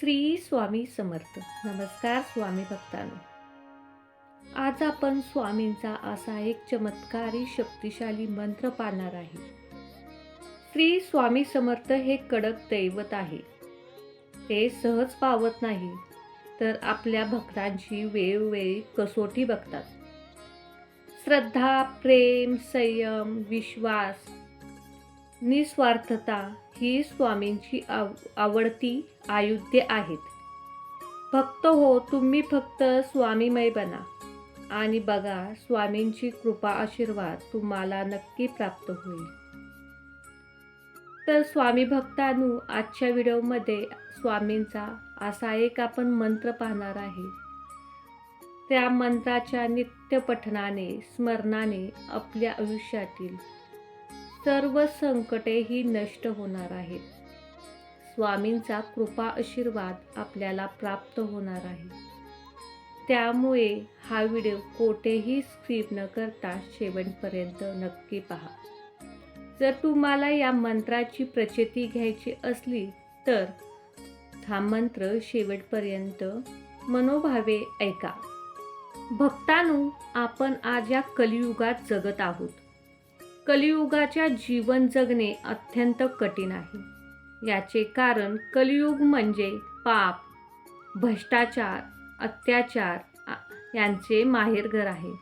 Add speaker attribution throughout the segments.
Speaker 1: श्री स्वामी समर्थ. नमस्कार स्वामी भक्तांनो. आज आपण स्वामींचा असा एक चमत्कारी शक्तिशाली मंत्र पाहणार आहे. श्री स्वामी समर्थ हे कडक दैवत आहे. ते सहज पावत नाही तर आपल्या भक्तांची वेळोवेळी कसोटी बघतात. श्रद्धा प्रेम संयम विश्वास निस्वार्थता ही स्वामींची आव आवडती आयुध्ये आहेत. भक्त हो तुम्ही फक्त स्वामीमय बना. आणि बघा स्वामींची कृपा आशीर्वाद तुम्हाला नक्की प्राप्त होईल. तर स्वामी भक्तानू आजच्या व्हिडिओमध्ये स्वामींचा असा एक आपण मंत्र पाहणार आहे. त्या मंत्राच्या नित्य पठणाने स्मरणाने आपल्या आयुष्यातील सर्व संकटेही नष्ट होणार आहेत. स्वामींचा कृपा आशीर्वाद आपल्याला प्राप्त होणार आहे. त्यामुळे हा व्हिडिओ कोठेही स्किप न करता शेवटपर्यंत नक्की पहा. जर तुम्हाला या मंत्राची प्रचिती घ्यायची असली तर हा मंत्र शेवटपर्यंत मनोभावे ऐका. भक्तानु आपण आज या कलियुगात जगत आहोत. कलियुगाच्या जीवन जगणे अत्यंत कठीण आहे. याचे कारण कलियुग म्हणजे पाप भ्रष्टाचार अत्याचार यांचे माहेरघर आहे.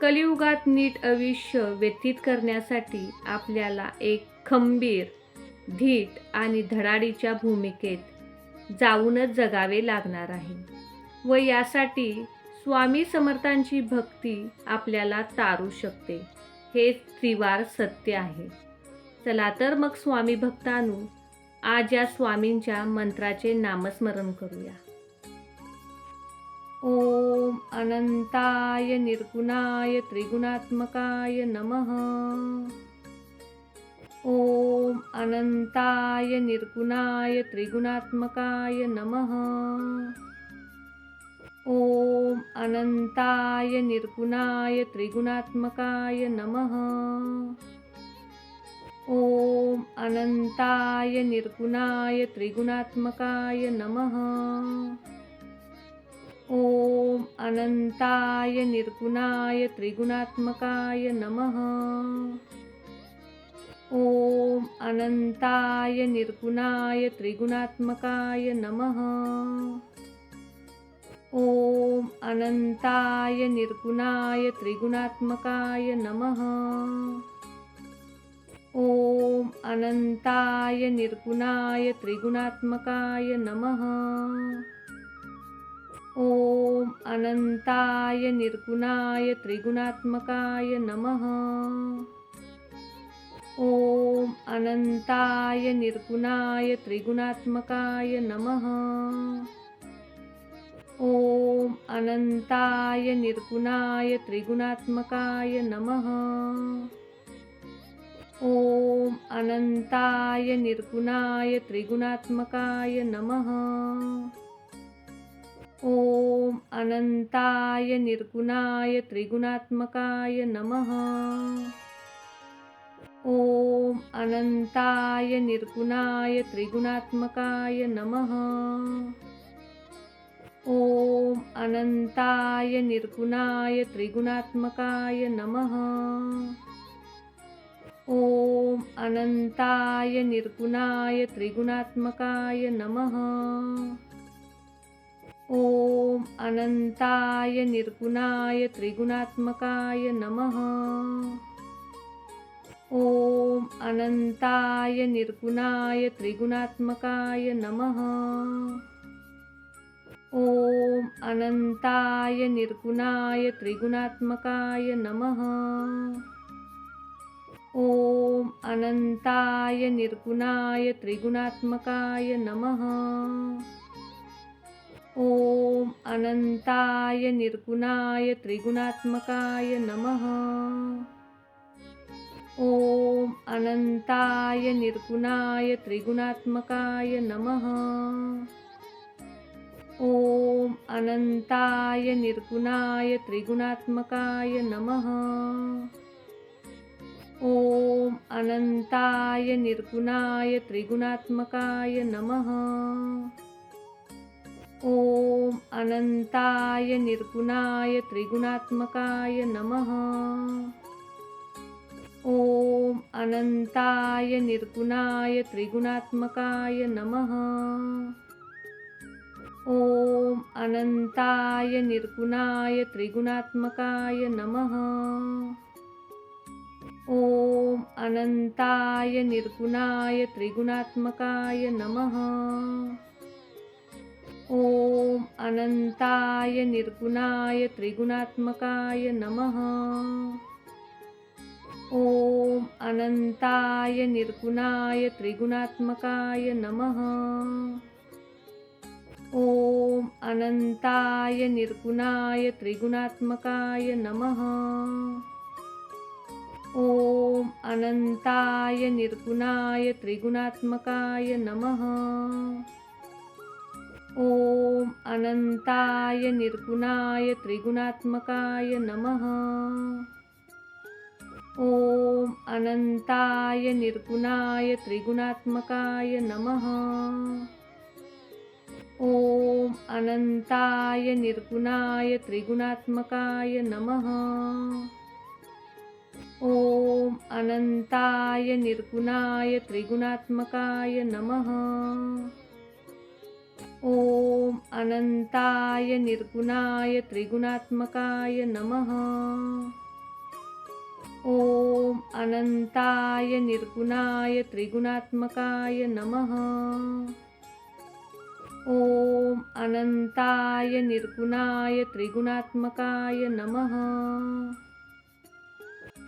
Speaker 1: कलियुगात नीट आयुष्य व्यतीत करण्यासाठी आपल्याला एक खंबीर धीट आणि धडाडीच्या भूमिकेत जाऊनच जगावे लागणार आहे व यासाठी स्वामी समर्थांची भक्ती आपल्याला तारू शकते. हे त्रिवार सत्य आहे. चला तर मग स्वामी भक्तानु आज या स्वामींच्या मंत्राचे नामस्मरण करूया. ओम अनंताय निर्गुणाय त्रिगुणात्मकाय नमः. ओम अनंताय निर्गुणाय त्रिगुणात्मकाय नमः. ओम अनंताय निर्गुणाय त्रिगुणात्मकाय नमः। ओम अनंताय निर्गुणाय त्रिगुणात्मकाय नमः। ओम अनंताय निर्गुणाय त्रिगुणात्मकाय नमः। ओम अनंताय निर्गुणाय त्रिगुणात्मकाय नमः। ओम अनंताय निर्गुणाय त्रिगुणात्मकाय नमः. ओम अनंताय निर्गुणाय त्रिगुणात्मकाय नमः. ओम अनंताय निर्गुणाय त्रिगुणात्मकाय नमः. ओम अनंताय निर्गुणाय त्रिगुणात्मकाय नमः. ओम अनंताय निर्गुणाय त्रिगुणात्मकाय नमः। ओम अनंताय निर्गुणाय त्रिगुणात्मकाय नमः। ओम अनंताय निर्गुणाय त्रिगुणात्मकाय नमः। ओम अनंताय निर्गुणाय त्रिगुणात्मकाय नमः। ओम अनंताय निर्गुणाय त्रिगुणात्मकाय नमः। ओम अनंताय निर्गुणाय त्रिगुणात्मकाय नमः। ओम अनंताय निर्गुणाय त्रिगुणात्मकाय नमः। ओम अनंताय निर्गुणाय त्रिगुणात्मकाय नमः। ओम अनंताय निर्गुणाय त्रिगुणात्मकाय नमः। ओम अनंताय निर्गुणाय त्रिगुणात्मकाय नमः। ओम अनंताय निर्गुणाय त्रिगुणात्मकाय नमः। ओम अनंताय निर्गुणाय त्रिगुणात्मकाय नमः। ओम अनंताय निर्गुणाय त्रिगुणात्मकाय नमः। ओम अनंताय निर्गुणाय त्रिगुणात्मकाय नमः। अनंताय निर्गुणाय त्रिगुणात्मकाय नमः। ॐ अनंताय निर्गुणाय त्रिगुणात्मकाय नमः। ॐ अनंताय निर्गुणाय त्रिगुणात्मकाय नमः। ॐ अनंताय निर्गुणाय त्रिगुणात्मकाय नमः। ॐ अनंताय निर्गुणाय त्रिगुणात्मकाय नमः। ॐ अनंताय निर्गुणाय त्रिगुणात्मकाय नमः। ॐ अनंताय निर्गुणाय त्रिगुणात्मकाय नमः। ॐ अनंताय निर्गुणाय त्रिगुणात्मकाय नमः। ॐ अनंताय निर्गुणाय त्रिगुणात्मकाय नमः। ॐ अनंताय निर्गुणाय त्रिगुणात्मकाय नमः। ॐ अनंताय निर्गुणाय त्रिगुणात्मकाय नमः। ॐ अनंताय निर्गुणाय त्रिगुणात्मकाय नमः। ॐ अनंताय निर्गुणाय त्रिगुणात्मकाय नमः। ॐ अनंताय निर्गुणाय त्रिगुणात्मकाय नमः। ॐ अनंताय निर्गुणाय त्रिगुणात्मकाय नमः।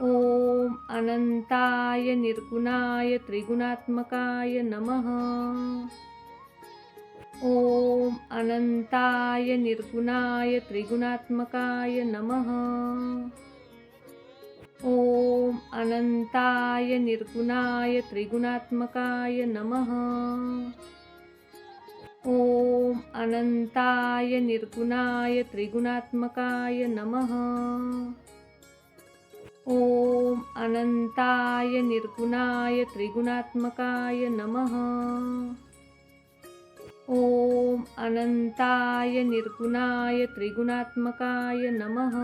Speaker 1: ॐ अनंताय निर्गुणाय त्रिगुणात्मकाय नमः। ॐ अनंताय निर्गुणाय त्रिगुणात्मकाय नमः। ॐ अनंताय निर्गुणाय त्रिगुणात्मकाय नमः। ॐ अनंताय निर्गुणाय त्रिगुणात्मकाय नमः। ॐ अनंताय निर्गुणाय त्रिगुणात्मकाय नमः। ॐ अनंताय निर्गुणाय त्रिगुणात्मकाय नमः।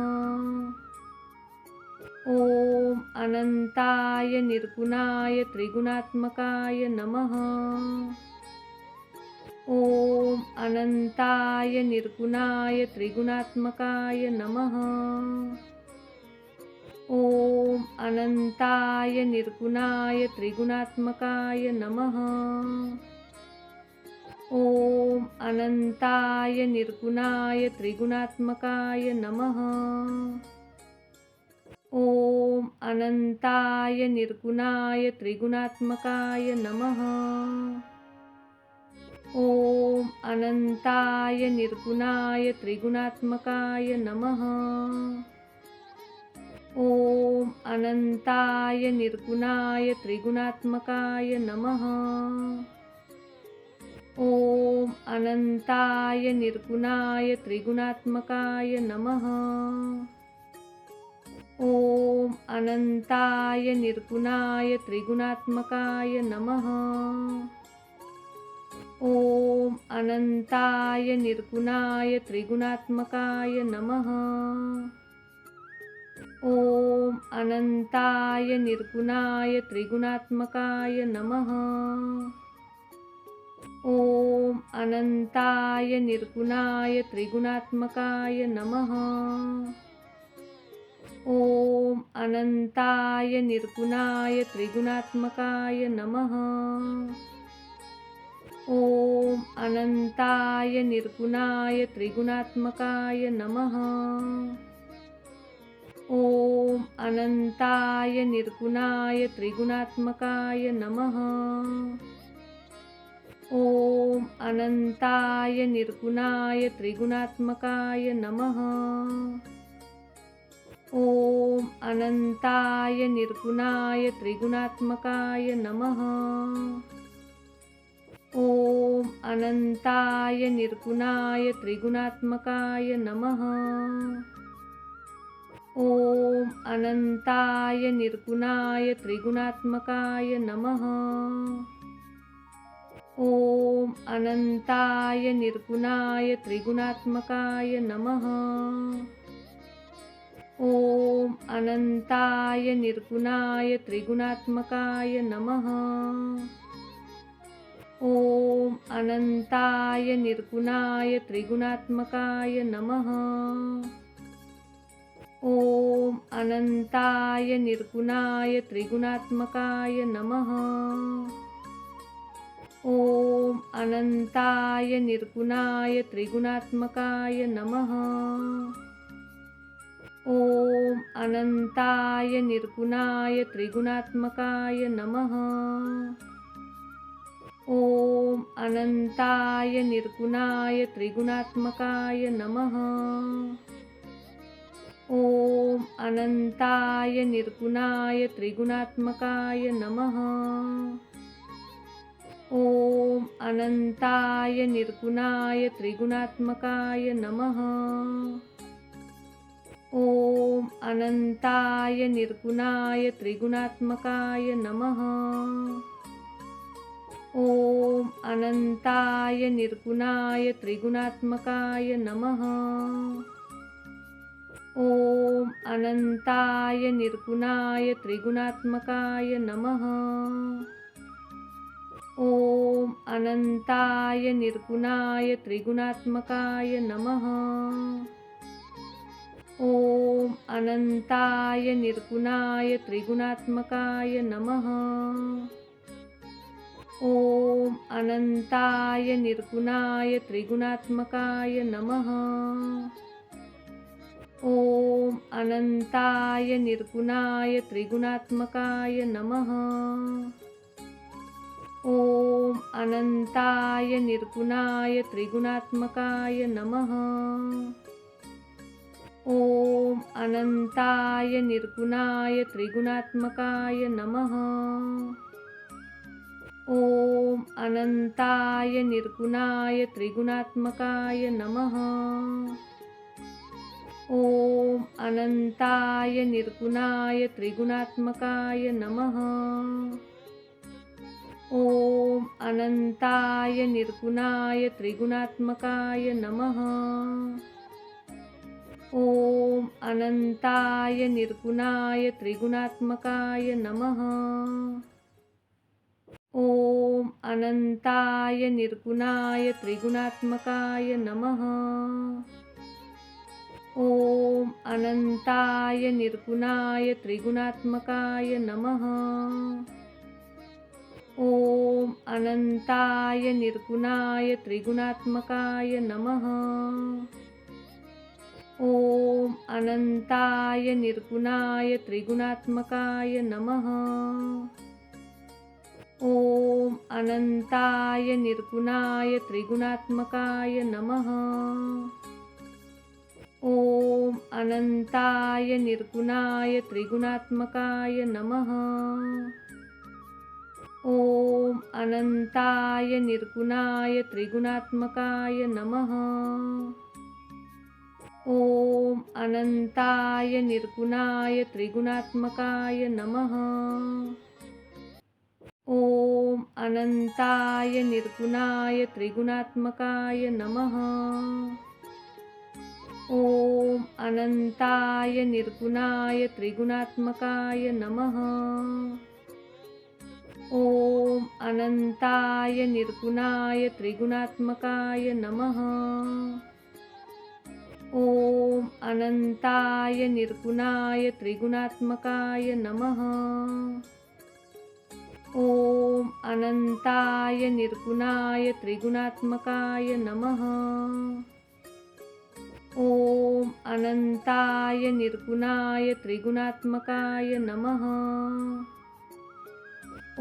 Speaker 1: ॐ अनंताय निर्गुणाय त्रिगुणात्मकाय नमः। ॐ अनंताय निर्गुणाय त्रिगुणात्मकाय नमः। ॐ अनंताय निर्गुणाय त्रिगुणात्मकाय नमः। ॐ अनंताय निर्गुणाय त्रिगुणात्मकाय नमः। ॐ अनंताय निर्गुणाय त्रिगुणात्मकाय नमः। ॐ अनंताय निर्गुणाय त्रिगुणात्मकाय नमः। ॐ अनंताय निर्गुणाय त्रिगुणात्मकाय नमः। ॐ अनंताय निर्गुणाय त्रिगुणात्मकाय नमः। ॐ अनंताय निर्गुणाय त्रिगुणात्मकाय नमः। ॐ अनंताय निर्गुणाय त्रिगुणात्मकाय नमः। ॐ अनंताय निर्गुणाय त्रिगुणात्मकाय नमः। ॐ अनंताय निर्गुणाय त्रिगुणात्मकाय नमः। ॐ अनंताय निर्गुणाय त्रिगुणात्मकाय नमः। ॐ अनंताय निर्गुणाय त्रिगुणात्मकाय नमः। ॐ अनंताय निर्गुणाय त्रिगुणात्मकाय नमः। ॐ अनंताय निर्गुणाय त्रिगुणात्मकाय नमः। ॐ अनंताय निर्गुणाय त्रिगुणात्मकाय नमः। ॐ अनंताय निर्गुणाय त्रिगुणात्मकाय नमः। ॐ अनंताय निर्गुणाय त्रिगुणात्मकाय नमः। ॐ अनन्ताय निर्गुणाय त्रिगुणात्मकाय नमः। ॐ अनन्ताय निर्गुणाय त्रिगुणात्मकाय नमः। ॐ अनन्ताय निर्गुणाय त्रिगुणात्मकाय नमः। ॐ अनन्ताय निर्गुणाय त्रिगुणात्मकाय नमः। ॐ अनन्ताय निर्गुणाय त्रिगुणात्मकाय नमः। ॐ अनन्ताय निर्गुणाय त्रिगुणात्मकाय नमः। ॐ अनन्ताय निर्गुणाय त्रिगुणात्मकाय नमः। ॐ अनन्ताय निर्गुणाय त्रिगुणात्मकाय नमः। ॐ अनन्ताय निर्गुणाय त्रिगुणात्मकाय नमः। ॐ अनन्ताय निर्गुणाय त्रिगुणात्मकाय नमः। ॐ अनन्ताय निर्गुणाय त्रिगुणात्मकाय नमः। ॐ अनन्ताय निर्गुणाय त्रिगुणात्मकाय नमः। ॐ अनन्ताय निर्गुणाय त्रिगुणात्मकाय नमः। ॐ अनन्ताय निर्गुणाय त्रिगुणात्मकाय नमः। ॐ अनन्ताय निर्गुणाय त्रिगुणात्मकाय नमः। ॐ अनन्ताय निर्गुणाय त्रिगुणात्मकाय नमः। ॐ अनन्ताय निर्गुणाय त्रिगुणात्मकाय नमः। ॐ अनन्ताय निर्गुणाय त्रिगुणात्मकाय नमः। ॐ अनन्ताय निर्गुणाय त्रिगुणात्मकाय नमः। ॐ अनन्ताय निर्गुणाय त्रिगुणात्मकाय नमः। ॐ अनन्ताय निर्गुणाय त्रिगुणात्मकाय नमः। ॐ अनन्ताय निर्गुणाय त्रिगुणात्मकाय नमः। ॐ अनन्ताय निर्गुणाय त्रिगुणात्मकाय नमः। ॐ अनन्ताय निर्गुणाय त्रिगुणात्मकाय नमः। ॐ अनन्ताय निर्गुणाय त्रिगुणात्मकाय नमः। ॐ अनन्ताय निर्गुणाय त्रिगुणात्मकाय नमः। ॐ अनन्ताय निर्गुणाय त्रिगुणात्मकाय नमः। ॐ अनन्ताय निर्गुणाय त्रिगुणात्मकाय नमः। ॐ अनन्ताय निर्गुणाय त्रिगुणात्मकाय नमः। ॐ अनन्ताय निर्गुणाय त्रिगुणात्मकाय नमः। ॐ अनन्ताय निर्गुणाय त्रिगुणात्मकाय नमः। ॐ अनन्ताय निर्गुणाय त्रिगुणात्मकाय नमः। ॐ अनन्ताय निर्गुणाय त्रिगुणात्मकाय नमः। ॐ अनन्ताय निर्गुणाय त्रिगुणात्मकाय नमः। ॐ अनन्ताय निर्गुणाय त्रिगुणात्मकाय नमः। ॐ अनन्ताय निर्गुणाय त्रिगुणात्मकाय नमः।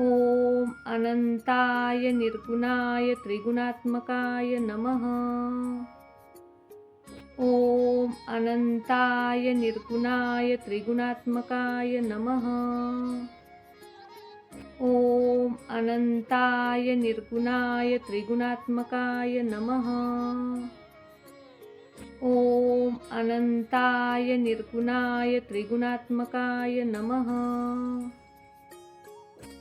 Speaker 1: ॐ अनन्ताय निर्गुणाय त्रिगुणात्मकाय नमः। ॐ अनन्ताय निर्गुणाय त्रिगुणात्मकाय नमः। ॐ अनन्ताय निर्गुणाय त्रिगुणात्मकाय नमः। ॐ अनन्ताय निर्गुणाय त्रिगुणात्मकाय नमः।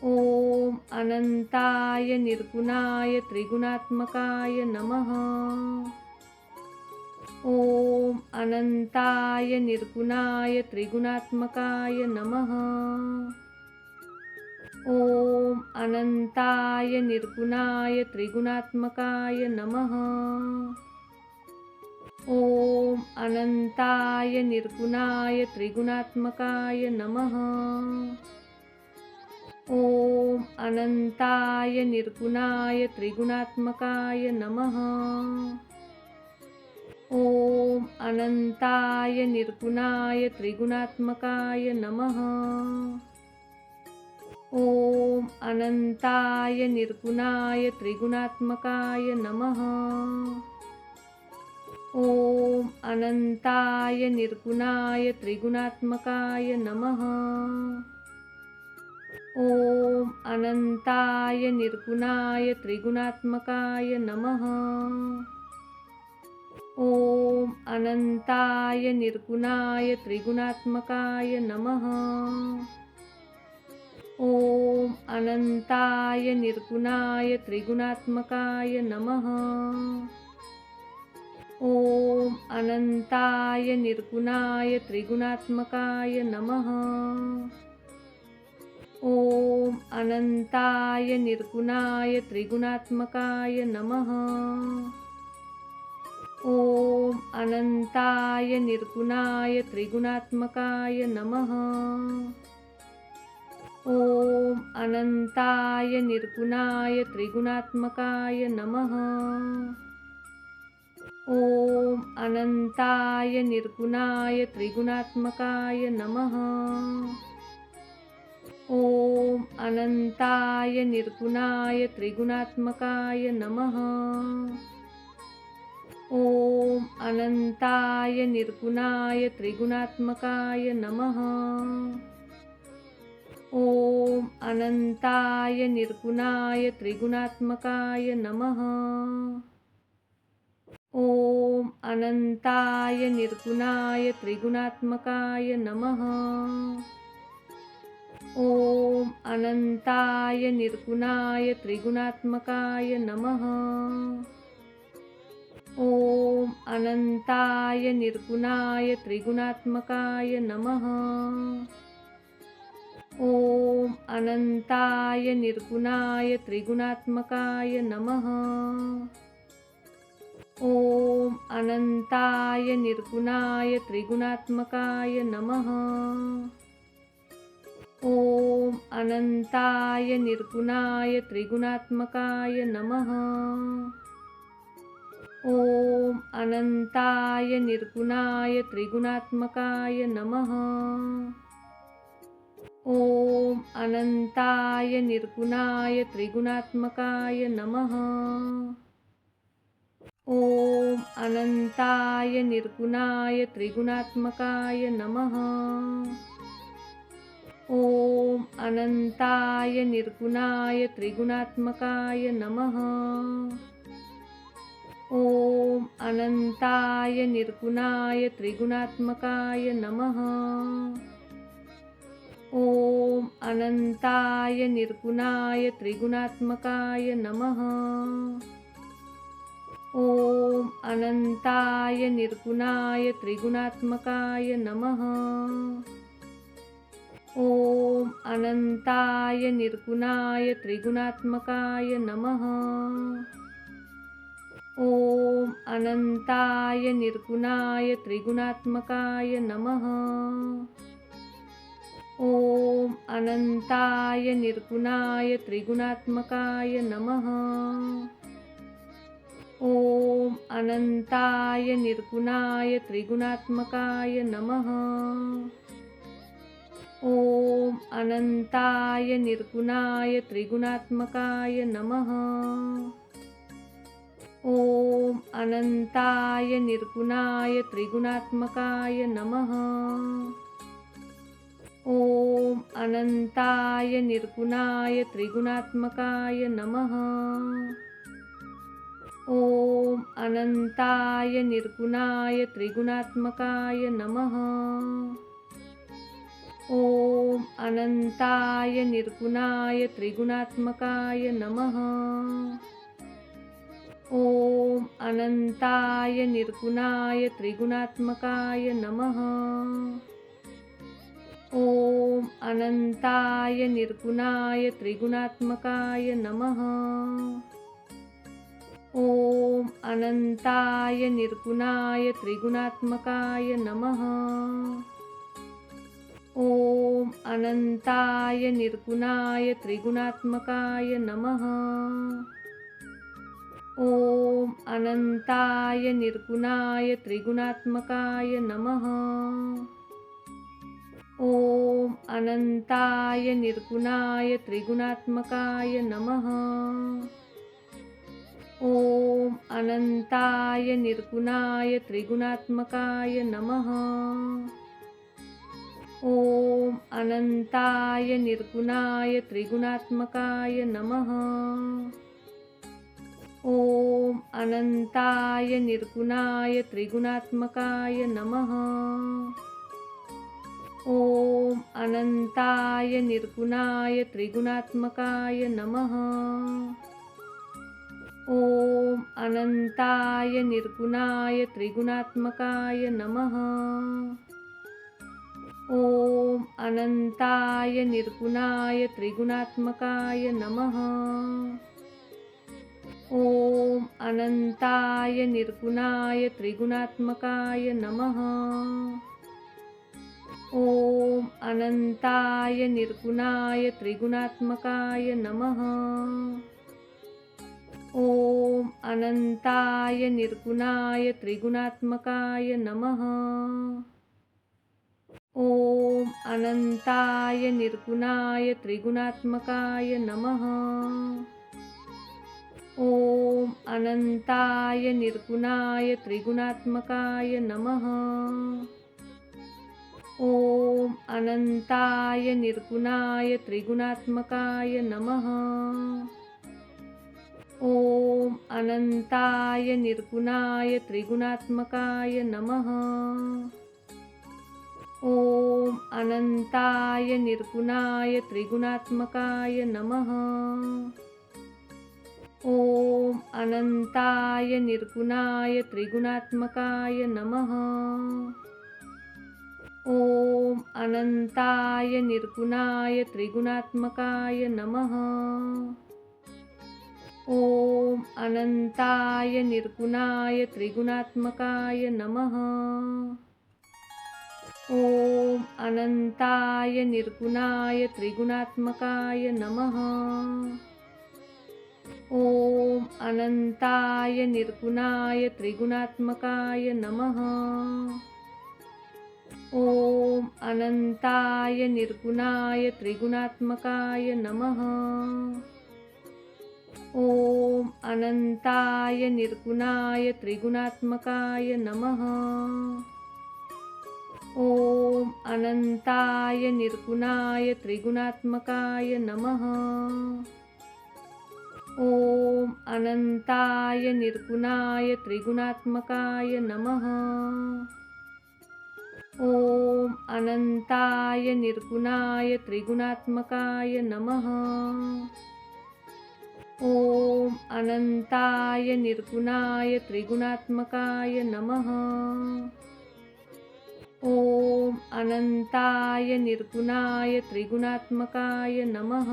Speaker 1: ॐ अनन्ताय निर्गुणाय त्रिगुणात्मकाय नमः। ॐ अनन्ताय निर्गुणाय त्रिगुणात्मकाय नमः। ॐ अनन्ताय निर्गुणाय त्रिगुणात्मकाय नमः। ॐ अनन्ताय निर्गुणाय त्रिगुणात्मकाय नमः। ॐ अनन्ताय निर्गुणाय त्रिगुणात्मकाय नमः। ॐ अनन्ताय निर्गुणाय त्रिगुणात्मकाय नमः। ॐ अनन्ताय निर्गुणाय त्रिगुणात्मकाय नमः। ॐ अनन्ताय निर्गुणाय त्रिगुणात्मकाय नमः। ॐ अनन्ताय निर्गुणाय त्रिगुणात्मकाय नमः। ॐ अनन्ताय निर्गुणाय त्रिगुणात्मकाय नमः। ॐ अनन्ताय निर्गुणाय त्रिगुणात्मकाय नमः। ॐ अनन्ताय निर्गुणाय त्रिगुणात्मकाय नमः। ॐ अनन्ताय निर्गुणाय त्रिगुणात्मकाय नमः। ॐ अनन्ताय निर्गुणाय त्रिगुणात्मकाय नमः। ॐ अनन्ताय निर्गुणाय त्रिगुणात्मकाय नमः। ॐ अनन्ताय निर्गुणाय त्रिगुणात्मकाय नमः। ॐ अनन्ताय निर्गुणाय त्रिगुणात्मकाय नमः। ॐ अनन्ताय निर्गुणाय त्रिगुणात्मकाय नमः। ॐ अनन्ताय निर्गुणाय त्रिगुणात्मकाय नमः। ॐ अनन्ताय निर्गुणाय त्रिगुणात्मकाय नमः। ॐ अनन्ताय निर्गुणाय त्रिगुणात्मकाय नमः। ॐ अनन्ताय निर्गुणाय त्रिगुणात्मकाय नमः। ॐ अनन्ताय निर्गुणाय त्रिगुणात्मकाय नमः। ॐ अनन्ताय निर्गुणाय त्रिगुणात्मकाय नमः। ॐ अनन्ताय निर्गुणाय त्रिगुणात्मकाय नमः। ॐ अनन्ताय निर्गुणाय त्रिगुणात्मकाय नमः। ॐ अनन्ताय निर्गुणाय त्रिगुणात्मकाय नमः। ॐ अनन्ताय निर्गुणाय त्रिगुणात्मकाय नमः। ॐ अनन्ताय निर्गुणाय त्रिगुणात्मकाय नमः। ॐ अनन्ताय निर्गुणाय त्रिगुणात्मकाय नमः। ॐ अनन्ताय निर्गुणाय त्रिगुणात्मकाय नमः। ॐ अनन्ताय निर्गुणाय त्रिगुणात्मकाय नमः। ॐ अनन्ताय निर्गुणाय त्रिगुणात्मकाय नमः। ॐ अनन्ताय निर्गुणाय त्रिगुणात्मकाय नमः। ॐ अनन्ताय निर्गुणाय त्रिगुणात्मकाय नमः। ॐ अनन्ताय निर्गुणाय त्रिगुणात्मकाय नमः। ॐ अनन्ताय निर्गुणाय त्रिगुणात्मकाय नमः। ॐ अनन्ताय निर्गुणाय त्रिगुणात्मकाय नमः। ॐ अनन्ताय निर्गुणाय त्रिगुणात्मकाय नमः। ॐ अनन्ताय निर्गुणाय त्रिगुणात्मकाय नमः। ॐ अनन्ताय निर्गुणाय त्रिगुणात्मकाय नमः। ॐ अनन्ताय निर्गुणाय त्रिगुणात्मकाय नमः। ॐ अनन्ताय निर्गुणाय त्रिगुणात्मकाय नमः। ॐ अनन्ताय निर्गुणाय त्रिगुणात्मकाय नमः। ॐ अनन्ताय निर्गुणाय त्रिगुणात्मकाय नमः। ॐ अनन्ताय निर्गुणाय त्रिगुणात्मकाय नमः। ॐ अनन्ताय निर्गुणाय त्रिगुणात्मकाय नमः। ॐ अनन्ताय निर्गुणाय त्रिगुणात्मकाय नमः। ॐ अनन्ताय निर्गुणाय त्रिगुणात्मकाय नमः। ॐ अनन्ताय निर्गुणाय त्रिगुणात्मकाय नमः। ॐ अनन्ताय निर्गुणाय त्रिगुणात्मकाय नमः। ॐ अनन्ताय निर्गुणाय त्रिगुणात्मकाय नमः। ॐ अनन्ताय निर्गुणाय त्रिगुणात्मकाय नमः। ॐ अनन्ताय निर्गुणाय त्रिगुणात्मकाय नमः। ॐ अनन्ताय निर्गुणाय त्रिगुणात्मकाय नमः। ॐ अनन्ताय निर्गुणाय त्रिगुणात्मकाय नमः। ॐ अनन्ताय निर्गुणाय त्रिगुणात्मकाय नमः। ॐ अनन्ताय निर्गुणाय त्रिगुणात्मकाय नमः। ॐ अनन्ताय निर्गुणाय त्रिगुणात्मकाय नमः। ॐ अनन्ताय निर्गुणाय त्रिगुणात्मकाय नमः। ॐ अनन्ताय निर्गुणाय त्रिगुणात्मकाय नमः। ॐ अनन्ताय निर्गुणाय त्रिगुणात्मकाय नमः। ॐ अनन्ताय निर्गुणाय त्रिगुणात्मकाय नमः। ॐ अनन्ताय निर्गुणाय त्रिगुणात्मकाय नमः। ॐ अनन्ताय निर्गुणाय त्रिगुणात्मकाय नमः। ॐ अनन्ताय निर्गुणाय त्रिगुणात्मकाय नमः। ॐ अनन्ताय निर्गुणाय त्रिगुणात्मकाय नमः। ॐ अनन्ताय निर्गुणाय त्रिगुणात्मकाय नमः। ॐ अनन्ताय निर्गुणाय त्रिगुणात्मकाय नमः। ॐ अनन्ताय निर्गुणाय त्रिगुणात्मकाय नमः। ॐ अनन्ताय निर्गुणाय त्रिगुणात्मकाय नमः। ॐ अनन्ताय निर्गुणाय त्रिगुणात्मकाय नमः। ॐ अनन्ताय निर्गुणाय त्रिगुणात्मकाय नमः।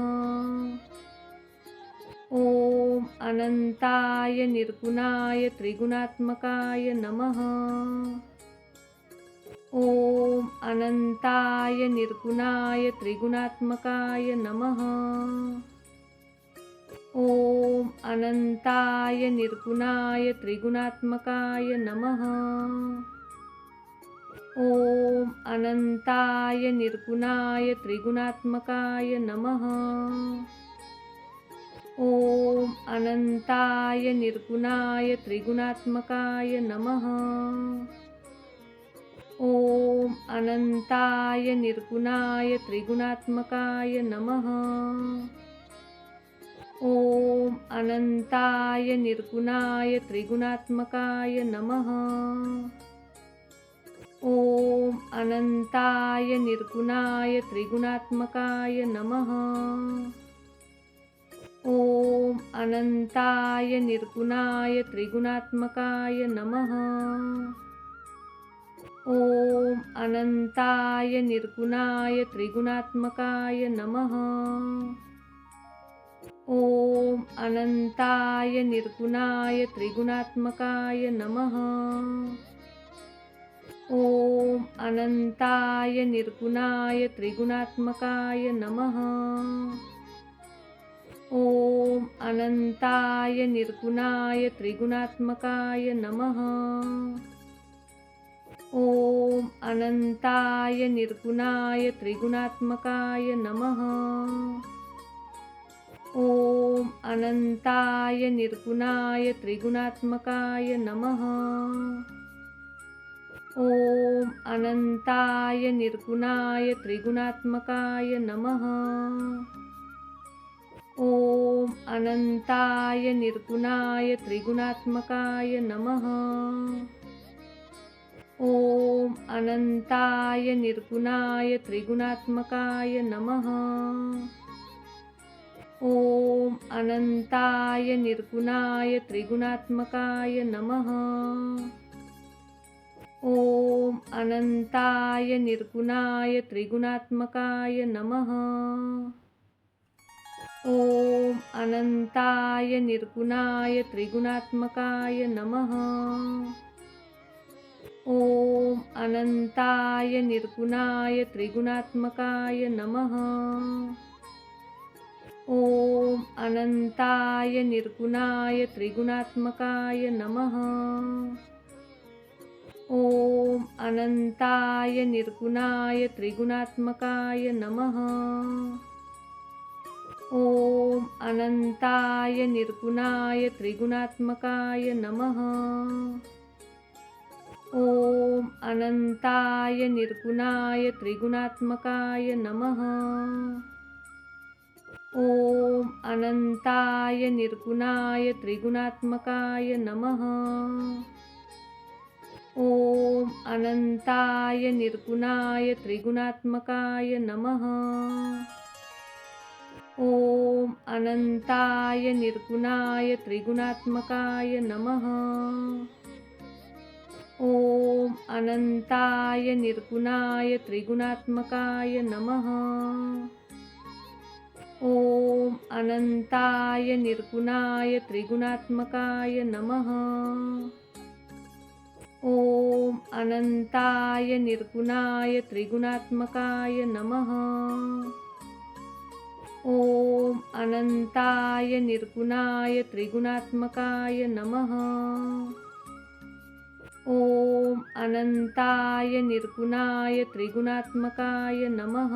Speaker 1: ॐ अनन्ताय निर्गुणाय त्रिगुणात्मकाय नमः। ॐ अनन्ताय निर्गुणाय त्रिगुणात्मकाय नमः। ॐ अनन्ताय निर्गुणाय त्रिगुणात्मकाय नमः। ॐ अनन्ताय निर्गुणाय त्रिगुणात्मकाय नमः। ॐ अनन्ताय निर्गुणाय त्रिगुणात्मकाय नमः। ॐ अनन्ताय निर्गुणाय त्रिगुणात्मकाय नमः। ॐ अनन्ताय निर्गुणाय त्रिगुणात्मकाय नमः। ॐ अनन्ताय निर्गुणाय त्रिगुणात्मकाय नमः। ॐ अनन्ताय निर्गुणाय त्रिगुणात्मकाय नमः। ॐ अनन्ताय निर्गुणाय त्रिगुणात्मकाय नमः। ॐ अनन्ताय निर्गुणाय त्रिगुणात्मकाय नमः। ॐ अनन्ताय निर्गुणाय त्रिगुणात्मकाय नमः। ॐ अनन्ताय निर्गुणाय त्रिगुणात्मकाय नमः। अनंताय अनन्ताय निर्गुणाय त्रिगुणात्मकाय नमः. ॐ अनन्ताय निर्गुणाय त्रिगुणात्मकाय नमः. ॐ अनन्ताय निर्गुणाय त्रिगुणात्मकाय नमः. ॐ अनन्ताय निर्गुणाय त्रिगुणात्मकाय नमः. ॐ अनन्ताय निर्गुणाय त्रिगुणात्मकाय नमः। ॐ अनन्ताय निर्गुणाय त्रिगुणात्मकाय नमः। ॐ अनन्ताय निर्गुणाय त्रिगुणात्मकाय नमः। ॐ अनन्ताय निर्गुणाय त्रिगुणात्मकाय नमः। ॐ अनन्ताय निर्गुणाय त्रिगुणात्मकाय नमः। ॐ अनन्ताय निर्गुणाय त्रिगुणात्मकाय नमः। ॐ अनन्ताय निर्गुणाय त्रिगुणात्मकाय नमः। ॐ अनन्ताय निर्गुणाय त्रिगुणात्मकाय नमः। ॐ अनन्ताय निर्गुणाय त्रिगुणात्मकाय नमः। ॐ अनन्ताय निर्गुणाय त्रिगुणात्मकाय नमः। ॐ अनन्ताय निर्गुणाय त्रिगुणात्मकाय नमः। ॐ अनन्ताय निर्गुणाय त्रिगुणात्मकाय नमः। ॐ अनन्ताय निर्गुणाय त्रिगुणात्मकाय नमः। ॐ अनन्ताय निर्गुणाय त्रिगुणात्मकाय नमः। ॐ अनन्ताय निर्गुणाय त्रिगुणात्मकाय नमः। ॐ अनन्ताय निर्गुणाय त्रिगुणात्मकाय नमः। ॐ अनन्ताय निर्गुणाय त्रिगुणात्मकाय नमः।